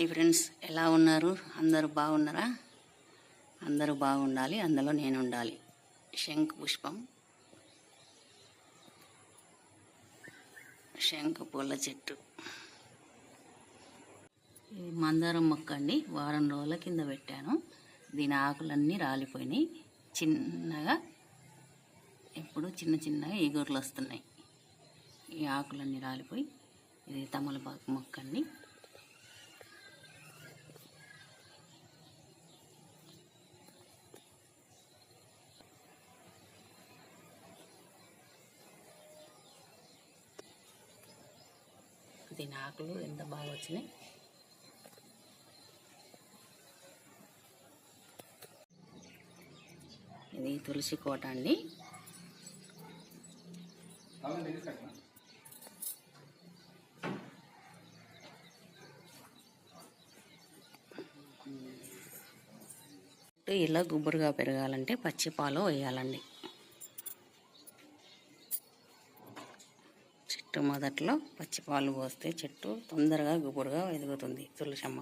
Hi friends ఎలా ఉన్నారు? అందరూ బాగున్నారా? అందరూ బాగుండాలి అందులో నేను ఉండాలి. శంఖ పుష్పం. శంఖ పూల చెట్టు. ఇది మందారం మొక్క అండి వారం రోజుల కింద పెట్టాను. దీని ఆకులన్నీ రాలిపోయినాయి. చిన్నగా ఇప్పుడు చిన్న చిన్నగా ఈగుర్లు వస్తున్నాయి. ఈ ఆకులన్నీ రాలిపోయి ఇది తమలపాకు మొక్క అండి. దీని ఆకులు ఎంత బాగా వచ్చినాయి ఇది తులసి కోట అండి. ఇలా గుబురుగా పెరగాలంటే పచ్చి పాలు వేయాలండి. చెట్టు మొదట్లో పచ్చి పాలు పోస్తే చెట్టు తొందరగా గుబురుగా ఎదుగుతుంది. తులసమ్మ.